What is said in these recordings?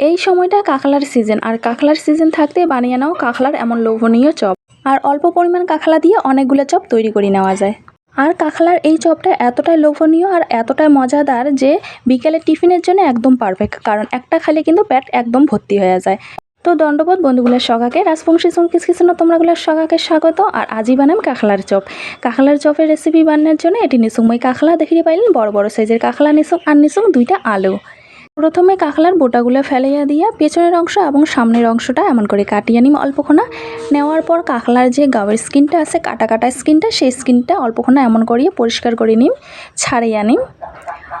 এই সময়টা কাঁকলার সিজন আর কাঁকলার সিজন থাকতে বানিয়ে নাও কাঁকলার এমন লোভনীয় চপ। আর অল্প পরিমাণ কাঁকলা দিয়ে অনেকগুলো চপ তৈরি করে নেওয়া যায়। আর কাঁকলার এই চপটা এতটাই লোভনীয় আর এতটাই মজাদার যে বিকেলে টিফিনের জন্য একদম পারফেক্ট কারণ একটা খালে কিন্তু পেট একদম ভর্তি হয়ে যায়। তো দণ্ডবোধ বন্ধুগুলোর সগাকে রাজবংশী চমকিস কিচেনে তোমরাগুলোর সগাকে স্বাগত, আর আজই বানাম কাঁকলার চপ। কাঁকলার চপের রেসিপি বানানোর জন্য এটি নিসুম ওই কাঁকলা দেখিয়ে পাইলেন বড় বড় সাইজের কাঁকলা নিসুম, আর নিসুম দুইটা আলু। প্রথমে কাঁকলার বোটাগুলো ফেলাইয়া দিয়া পেছনের অংশ এবং সামনের অংশটা এমন করে কাটিয়ে নিম অল্পক্ষণা নেওয়ার পর কাঁকলার যে গাওয়ের স্কিনটা আছে, কাটা কাটা স্কিনটা, সেই স্কিনটা অল্পক্ষণা এমন করিয়ে পরিষ্কার করে নিম ছাড়িয়ে নিম।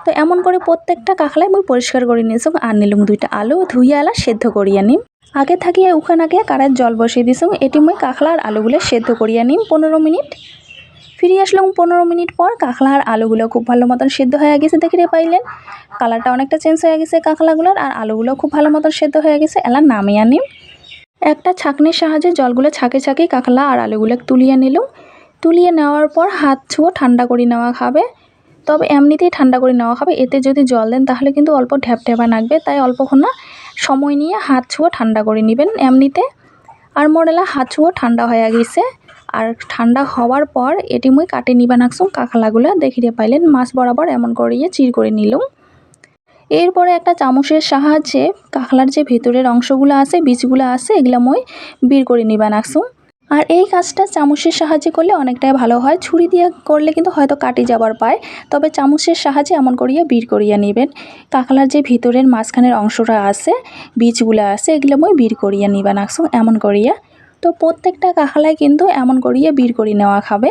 তো এমন করে প্রত্যেকটা কাঁকলায় মুই পরিষ্কার করে নিয়েছি আর নিলুম দুইটা আলু ধুইয়া আলা সেদ্ধ করিয়া নিম। আগে থাকিয়ে উখান আগে কারার জল বসিয়ে দিছ, এটি মুই কাঁকলা আর আলুগুলো সেদ্ধ করিয়া নিম পনেরো মিনিট। ফিরে আসলাম পনেরো মিনিট পর। কাঁকলা আর আলুগুলো খুব ভালো মতন সেদ্ধ হয়ে গেছে দেখে পাইলেন কালারটা অনেকটা চেঞ্জ হয়ে গেছে কাঁকলাগুলোর আর আলুগুলো খুব ভালো মতন সেদ্ধ হয়ে গেছে। এলা নামিয়ে নিম একটা ছাঁকনির সাহায্যে জলগুলো ছাঁকে ছাকে কাঁকলা আর আলুগুলো তুলিয়ে নিলাম তুলিয়ে নেওয়ার পর হাত ছুঁয়ো ঠান্ডা করে নেওয়া খাবে। তবে এমনিতেই ঠান্ডা করে নেওয়া হবে এতে যদি জল দেন তাহলে কিন্তু অল্প ঢ্যাপ ঢ্যাপা লাগবে তাই অল্পক্ষণ না সময় নিয়ে হাত ছুঁয়ো ঠান্ডা করে নেবেন এমনিতে। আর মোড়েলা হাত ছুঁয়ো ঠান্ডা হয়ে গেছে। আর ঠান্ডা হওয়ার পর এটি মুই কাটে নিবা নাকসুম। কাঁকলাগুলো দেখিতে পাইলেন, মাছ বরাবর এমন করিয়ে চির করে নিলাম। এরপরে একটা চামচের সাহায্যে কাঁকলার যে ভেতরের অংশগুলো আছে, বীজগুলো আছে, এগুলো মই বের করে নিবা নাকসুম। আর এই কাজটা চামচের সাহায্যে করলে অনেকটাই ভালো হয়। ছুরি দিয়ে করলে কিন্তু হয়তো কাটি যাবার পায়, তবে চামচের সাহায্যে এমন করিয়া বীর করিয়া নেবেন। কাঁকলার যে ভিতরের মাঝখানের অংশটা আছে, বীজগুলো আছে, এগুলো মই বীর করিয়া নিবা নাকসুম, এমন করিয়া। তো প্রত্যেকটা কাঁকলায় কিন্তু এমন করিয়া বীর করি নেওয়া খাবে।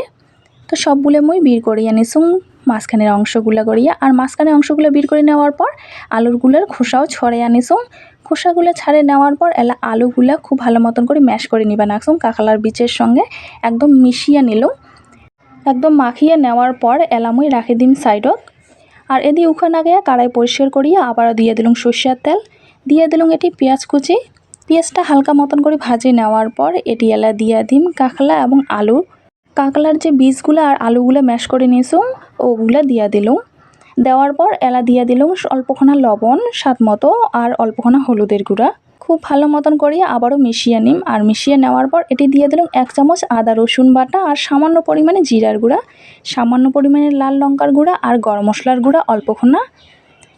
তো সবগুলো মই বীর করিয়া নিসুম মাঝখানের অংশগুলো করিয়া আর মাঝখানের অংশগুলো বীর করে নেওয়ার পর আলুরগুলোর খোসাও ছড়ে আনিসুম খোসাগুলো ছাড়ে নেওয়ার পর এলা আলুগুলা খুব ভালো মতন করে ম্যাশ করে নিবা নাকসুম কাঁকলার বীজের সঙ্গে একদম মিশিয়ে নিলাম। একদম মাখিয়ে নেওয়ার পর এলামই রাখে দিম সাইডত। আর এদি উখান আগে কাড়াই পরিষ্কার করিয়া আবারও দিয়ে দিলুম সর্ষের তেল। দিয়ে দিলুম এটি পেঁয়াজ কুচি। পেঁয়াজটা হালকা মতন করে ভাজি নেওয়ার পর এটি এলা দিয়া দিম কাঁকলা এবং আলু। কাঁকলার যে বীজগুলো আর আলুগুলো ম্যাশ করে নিয়েছুম ওগুলো দিয়া দিলুম। দেওয়ার পর এলা দিয়া দিলুম অল্পখানা লবণ, স্বাদ মতো, আর অল্পখানা হলুদের গুঁড়া। খুব ভালো মতন করিয়ে আবারও মিশিয়ে নিম, আর মিশিয়ে নেওয়ার পর এটি দিয়ে দিলাম এক চামচ আদা, রসুন বাটা, আর সামান্য পরিমাণে জিরার গুঁড়া। সামান্য পরিমাণে লাল লঙ্কার গুঁড়া, আর গরম মশলার গুঁড়া অল্পক্ষণা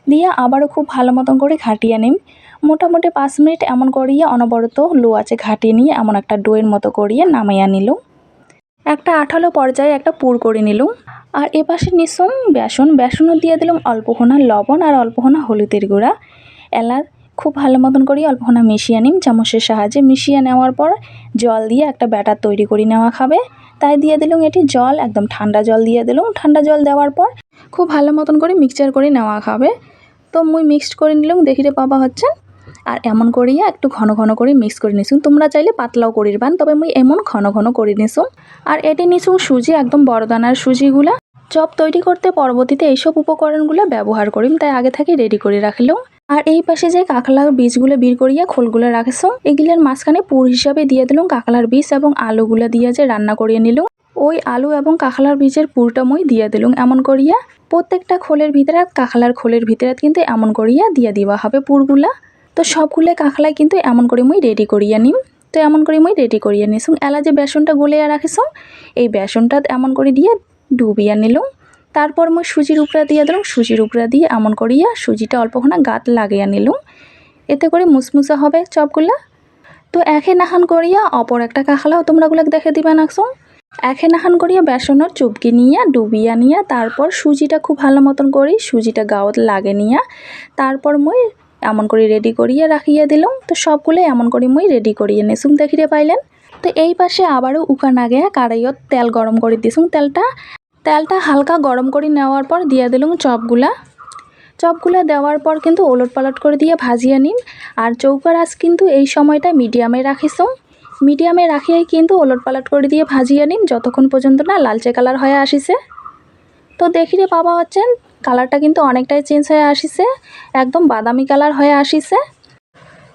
দিয়ে আবারও খুব ভালো মতন করে ঘাটিয়ে নিম। মোটামুটি পাঁচ মিনিট এমন করিয়ে অনবরত লো আছে ঘাটিয়ে নিয়ে এমন একটা ডোয়ের মতো করিয়ে নামাইয়া নিলুম। একটা আঠালো পর্যায়ে একটা পুর করে নিলুম। আর এপাশে নিসুম বেসন। বেসনও দিয়ে দিলাম অল্পক্ষণা লবণ আর অল্পক্ষণা হলুদের গুঁড়া। এলাচ খুব ভালো মতন করি অল্পক্ষণা মিশিয়ে নিম। চামচের সাহায্যে মিশিয়ে নেওয়ার পর জল দিয়ে একটা ব্যাটার তৈরি করে নেওয়া খাবে। তাই দিয়ে দিলুম এটি জল, একদম ঠান্ডা জল দিয়ে দিলুম। ঠান্ডা জল দেওয়ার পর খুব ভালো মতন করে মিক্সচার করে নেওয়া খাবে। তো মুই মিক্সড করে নিলাম দেখিতে পাবা হচ্ছে। আর এমন করিয়া একটু ঘন ঘন করে মিক্স করে নিছুন তোমরা চাইলে পাতলাও করির বান, তবে মুই এমন ঘন ঘন করে নিছুন আর এটি নিছুন সুজি, একদম বড় দানার সুজিগুলা। চপ তৈরি করতে পরবর্তীতে এইসব উপকরণগুলো ব্যবহার করিম, তাই আগে থেকে রেডি করে রাখলাম। আর এই পাশে যে কাঁকলার বীজগুলো বের করিয়া খোলগুলো রাখছো এগুলোর মাঝখানে পুর হিসাবে দিয়ে দিলাম কাঁকলার বীজ এবং আলুগুলো দিয়ে যে রান্না করিয়ে নিলাম। ওই আলু এবং কাঁকলার বীজের পুরটা মই দিয়ে দিলুম এমন করিয়া প্রত্যেকটা খোলের ভিতরে কাঁকলার খোলের ভিতরে কিন্তু এমন করিয়া দিয়ে দেওয়া হবে পুরগুলা। তো সবগুলো কাঁকলাই কিন্তু এমন করে মুই রেডি করিয়া নিম। তো এমন করে মুই রেডি করিয়া নিছুম এলা যে বেসনটা গলিয়া রাখিছুম এই বেসনটা এমন করে দিয়ে ডুবিয়া নিলুম তারপর মুই সুজির উপরা দিয়ে দিলাম সুজির উপরা দিয়ে এমন করিয়া সুজিটা অল্পক্ষণা গাত লাগিয়া নিলুম এতে করে মুসমুসা হবে চপগুলা। তো একে নাহান করিয়া অপর একটা কাঁকলাও তোমরাগুলো দেখে দিবা নাকসুম নাহান করিয়া বেসনের চুপকি নিয়া, ডুবিয়া নিয়া, তারপর সুজিটা খুব ভালো মতন করি, সুজিটা গাওত লাগে নিয়া, তারপর মুই এমন করে রেডি করিয়ে রাখিয়ে দিলাম। তো সবগুলো এমন করে মুই রেডি করিয়ে নিসুম দেখিয়ে পাইলেন? তো এই পাশে আবারও উকান আগে কারাইয়ত তেল গরম করে দিছুম তেলটা তেলটা হালকা গরম করে নেওয়ার পর দিয়ে দিলুম চপগুলা। চপগুলা দেওয়ার পর কিন্তু ওলট পালট করে দিয়ে ভাজিয়ে নিন। আর চৌকার আঁচ কিন্তু এই সময়টা মিডিয়ামে রাখিছুম মিডিয়ামে রাখিয়ে কিন্তু ওলট পালট করে দিয়ে ভাজিয়ে নিন, যতক্ষণ পর্যন্ত না লালচে কালার হয়ে আসিছে। তো দেখিরে পাবা হচ্ছেন, কালারটা কিন্তু অনেকটাই চেঞ্জ হয়ে আসিছে, একদম বাদামি কালার হয়ে আসিছে।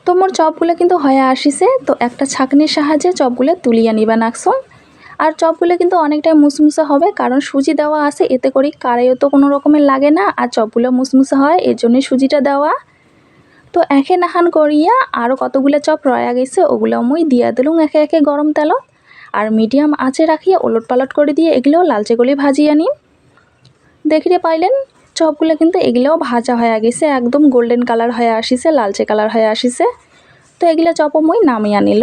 তো মোর চপগুলো কিন্তু হয়ে আসিছে, তো একটা ছাঁকনির সাহায্যে চপগুলো তুলিয়ে নিবা নাকসুম আর চপগুলো কিন্তু অনেকটাই মুসমুসে হবে, কারণ সুজি দেওয়া আছে, এতে করে কারাইও তো কোনো রকমের লাগে না, আর চপগুলো মুসমুসে হয়, এর জন্যই সুজিটা দেওয়া। তো একে নাহান করিয়া আরও কতগুলো চপ রয়া গেছে ওগুলো মুই দিয়া দিলুম একে একে গরম তেল আর মিডিয়াম আঁচে রাখিয়া ওলট পালট করে দিয়ে এগুলোও লালচে গলি ভাজিয়ে নিন দেখিতে পাইলেন, চপগুলো কিন্তু এগুলোও ভাজা হয়ে গেছে, একদম গোল্ডেন কালার হয়ে আসিছে, লালচে কালার হয়ে আসিছে। তো এগুলো চপও মুই নামিয়ে নিল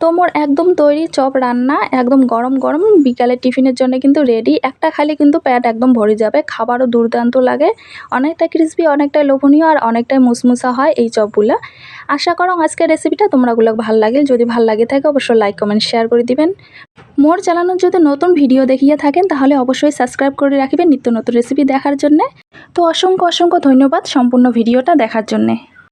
তো মোর একদম তৈরি চপ রান্না, একদম গরম গরম, বিকালে টিফিনের জন্য কিন্তু রেডি একটা খালি কিন্তু প্যাট একদম ভরে যাবে, খাবারও দুর্দান্ত লাগে। অনেকটা ক্রিসপি অনেকটা লোভনীয় আর অনেকটাই মুসমুসা হয় এই চপগুলো। আশা করো আজকের রেসিপিটা তোমরাগুলো ভালো লাগে যদি ভালো লাগে থাকে অবশ্যই লাইক কমেন্ট শেয়ার করে দিবেন। মোর চালানোর যদি নতুন ভিডিও দেখিয়ে থাকেন, তাহলে অবশ্যই সাবস্ক্রাইব করে রাখবেন নিত্য নতুন রেসিপি দেখার জন্যে। তো অসংখ্য অসংখ্য ধন্যবাদ সম্পূর্ণ ভিডিওটা দেখার জন্যে।